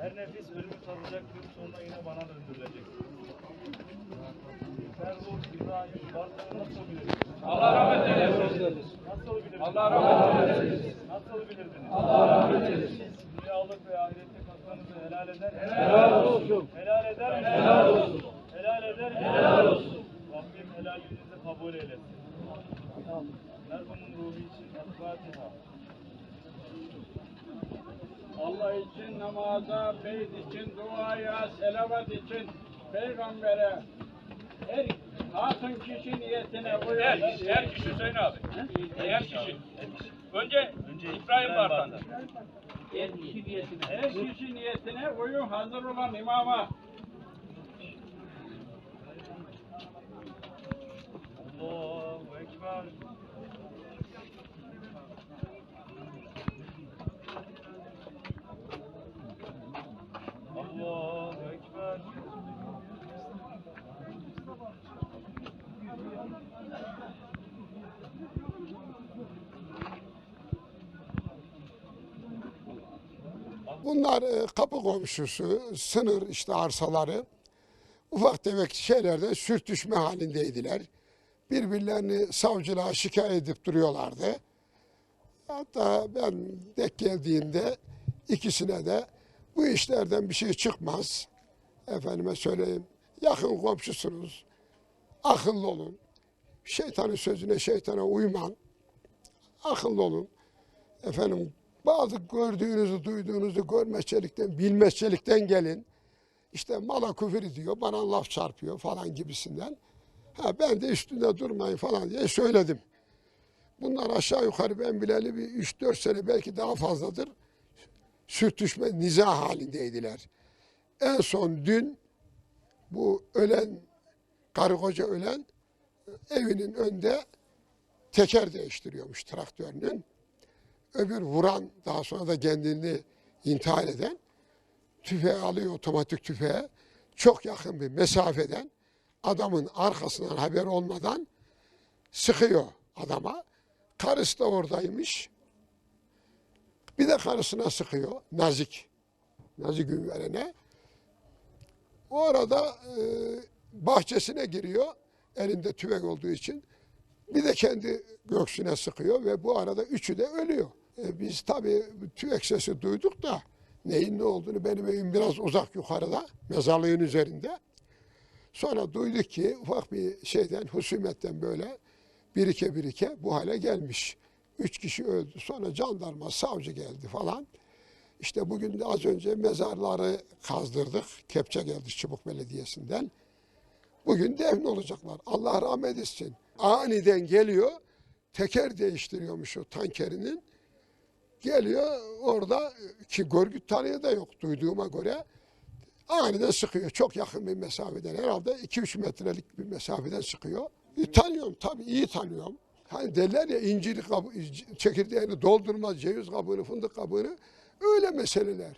Her nefis ölümü tadacaktır, sonra yine bana döndürülecek. Ferruh, İbrahim, varlığını nasıl bilirsiniz? Allah rahmet eylesin. Nasıl bilirdiniz? Allah rahmet eylesin. Nasıl bilirdiniz? Allah rahmet eylesin. İçin El-Fatiha. Allah için namaza, beyt için, duaya, selavat için, peygambere, her hatun kişi niyetine Her uyar. kişi, her kişi Hüseyin abi. Her kişi. Önce İbrahim Bartan'da. Her kişi niyetine. Her kişi niyetine uyu hazır olan imama. Allahu Ekber. Allahu Ekber. Bunlar e, kapı komşusu, sınır işte arsaları ufak tefek şeylerde sürtüşme halindeydiler. Birbirlerini savcılığa şikayet edip duruyorlardı. Hatta ben dek geldiğimde ikisine de bu işlerden bir şey çıkmaz. Efendime söyleyeyim yakın komşusunuz. Akıllı olun. Şeytanın sözüne şeytana uyman. Akıllı olun efendim bazı gördüğünüzü, duyduğunuzu görmezçelikten, bilmezçelikten gelin. İşte mala küfür ediyor, bana laf çarpıyor falan gibisinden. Ha, ben de üstünde durmayın falan diye söyledim. Bunlar aşağı yukarı ben bileli bir 3-4 sene belki daha fazladır sürtüşme, niza halindeydiler. En son dün bu ölen, karı koca ölen evinin önünde teker değiştiriyormuş traktörünün öbür vuran daha sonra da kendini intihar eden tüfeği alıyor otomatik tüfeğe çok yakın bir mesafeden adamın arkasından haber olmadan sıkıyor adama. Karısı da oradaymış. Bir de karısına sıkıyor nazik. Nazik Ünveren'e. O arada e, bahçesine giriyor elinde tüfek olduğu için. Bir de kendi göğsüne sıkıyor ve bu arada üçü de ölüyor. E, biz tabii tüfek sesi duyduk da neyin ne olduğunu benim evim biraz uzak yukarıda mezarlığın üzerinde. Sonra duyduk ki ufak bir şeyden husumetten böyle birike birike bu hale gelmiş. Üç kişi öldü. Sonra jandarma, savcı geldi falan. İşte bugün de az önce mezarları kazdırdık. Kepçe geldi Çubuk Belediyesi'nden. Bugün defn olacaklar. Allah rahmet etsin. Aniden geliyor, teker değiştiriyormuş o tankerinin. Geliyor orada ki görgü tanığı da yok duyduğuma göre. Aniden sıkıyor. Çok yakın bir mesafeden. Herhalde 2-3 metrelik bir mesafeden sıkıyor. E, tanıyorum tabii iyi tanıyorum. Hani derler ya incir kabı, çekirdeğini doldurmaz, ceviz kabuğunu, fındık kabuğunu. Öyle meseleler.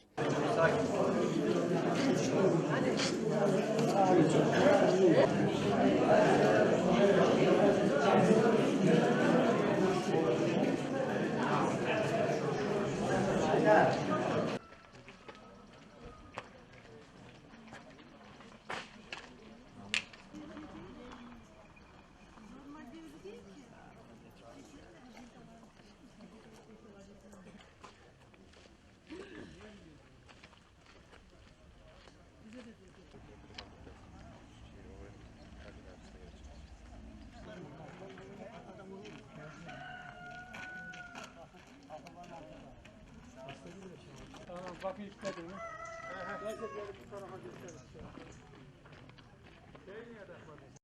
Tamam bakın istediniz. Gerçekleri bu tarafa gösterin. Şey niye takmadın?